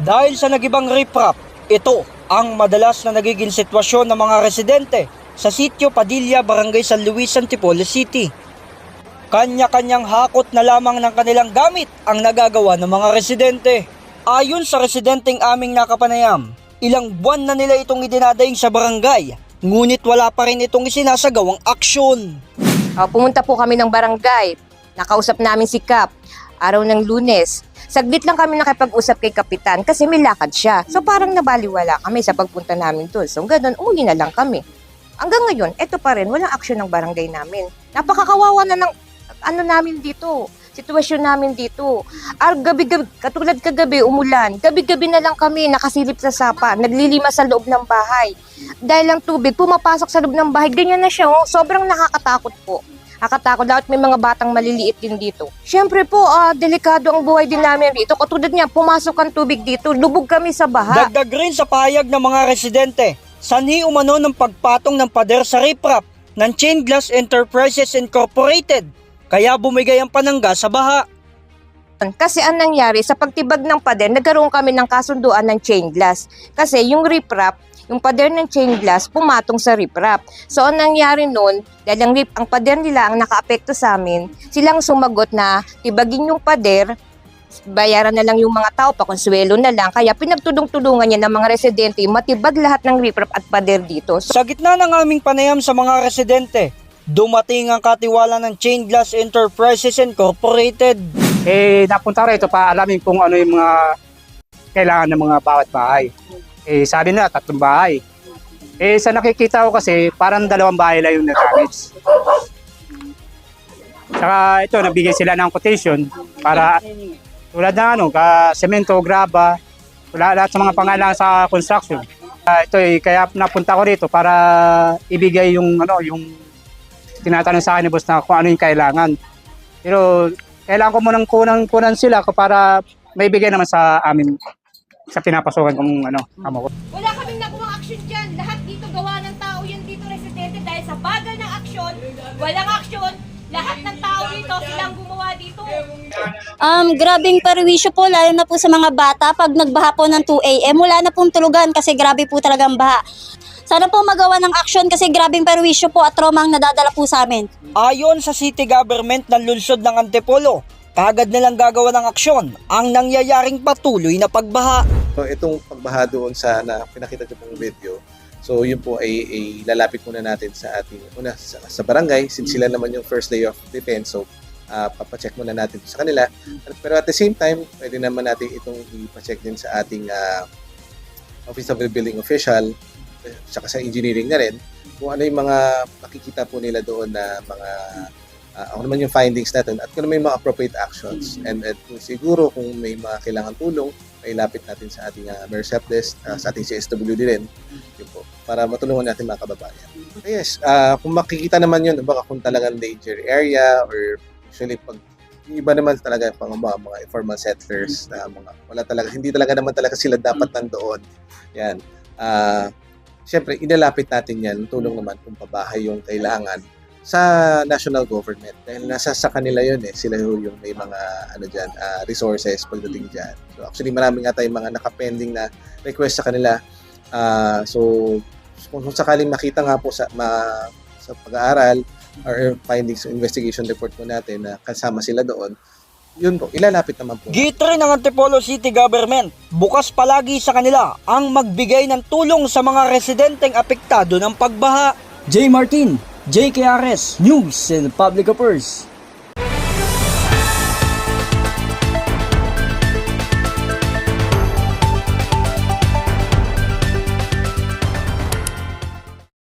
Dahil sa nagibang riprap, ito ang madalas na nagiging sitwasyon ng mga residente sa sitio Padilla, Barangay San Luis, Antipolo City. Kanya-kanyang hakot na lamang ng kanilang gamit ang nagagawa ng mga residente. Ayon sa residenteng aming nakapanayam, ilang buwan na nila itong idinadaing sa barangay, ngunit wala pa rin itong isinasagawang aksyon. Ah, pumunta po kami ng barangay. Nakausap namin si Kap. Araw ng lunes. Saglit lang kami nakipag-usap kay Kapitan kasi may lakad siya. So parang nabaliwala kami sa pagpunta namin doon. So ganun, umuwi na lang kami. Hanggang ngayon, eto pa rin, walang aksyon ng barangay namin. Napakakawawa na ng ano namin dito, sitwasyon namin dito. Ar gabi-gabi, katulad kagabi, umulan. Gabi-gabi na lang kami nakasilip sa sapa, naglilima sa loob ng bahay. Dahil lang tubig, pumapasok sa loob ng bahay. Ganyan na siya, oh. sobrang nakakatakot po. Nakakatakot dapat may mga batang maliliit din dito. Siyempre po, ah, delikado ang buhay din namin dito. Katulad niya, pumasok ang tubig dito, lubog kami sa baha. Dagdag rin sa pahayag ng mga residente, sanhi umano ng pagpatong ng pader sa riprap ng Chain Glass Enterprises Incorporated, kaya bumigay ang panangga sa baha. Kasi ang nangyari, sa pagtibag ng pader, nagkaroon kami ng kasunduan ng chain glass. Kasi yung riprap, yung pader ng chain glass, pumatong sa riprap. So, ang nangyari nun, dahil ang, rip, ang pader nila ang nakaapekto sa amin, silang sumagot na tibagin yung pader, bayaran na lang yung mga tao, pakonsuelo na lang. Kaya pinagtulong-tulungan niya ng mga residente, matibag lahat ng riprap at pader dito. So, Sa gitna ng aming panayam sa mga residente, dumating ang katiwala ng Chain Glass Enterprises Incorporated. eh napunta rito pa alamin kung ano yung mga kailangan ng mga bawat bahay. Eh sabi nila tatlong bahay. Eh sa nakikita ko kasi parang dalawang bahay lang yung na-damage. Saka ito nabigay sila ng quotation para tulad na ano, ka semento, graba, wala lahat sa mga pangalan sa construction. Ah, ito eh, kaya napunta ko rito para ibigay yung ano, yung tinatanong sa akin ni boss na kung ano yung kailangan. Pero kailangan ko munang kunang kunan sila para may bigay naman sa amin sa pinapasukan kong ano, amo ko. Wala kaming nakuha action dyan. Lahat dito gawa ng tao yan dito residente dahil sa bagal ng aksyon, walang aksyon, lahat ng tao dito silang gumawa dito. Um, grabing perwisyo po, lalo na po sa mga bata. Pag nagbaha po ng 2 a.m., wala na pong tulugan kasi grabe po talagang baha. Sana po magawa ng aksyon kasi grabing perwisyo po at trauma ang nadadala po sa amin. Ayon sa city government ng lungsod ng Antipolo, kagad nilang gagawa ng aksyon ang nangyayaring patuloy na pagbaha. So itong pagbaha doon sa na pinakita niyo pong video, so yun po ay, ay lalapit muna natin sa ating una sa, sa barangay since sila naman yung first day of defense. So uh, papacheck muna natin sa kanila. Pero at the same time, pwede naman natin itong ipacheck din sa ating ah, Office of the Building Official eh, saka sa engineering na rin kung ano yung mga makikita po nila doon na mga ah, ano naman yung findings natin at kung ano may mga appropriate actions and, and kung siguro kung may mga kailangan tulong ay lapit natin sa ating uh, Mayor's Help Desk, ah, sa ating CSWD rin yun po, para matulungan natin mga kababayan. Yes, ah, kung makikita naman yun, baka kung talagang danger area or usually pag iba naman talaga pang mga, mga informal settlers na mga wala talaga hindi talaga naman talaga sila dapat nandoon. Yan. Ah, Siyempre, inalapit natin yan, tulong naman kung pabahay yung kailangan sa national government. Dahil nasa sa kanila yun eh. Sila yung may mga ano dyan, ah, resources pagdating dyan. So actually marami nga tayong mga nakapending na request sa kanila. Ah, so kung, kung sakaling makita nga po sa, ma, sa pag-aaral or findings investigation report po natin na kasama sila doon, yun po, ilalapit naman po. Git rin ng Antipolo City Government, bukas palagi sa kanila ang magbigay ng tulong sa mga residenteng apektado ng pagbaha. J. Martin, JKRS, News and Public Affairs.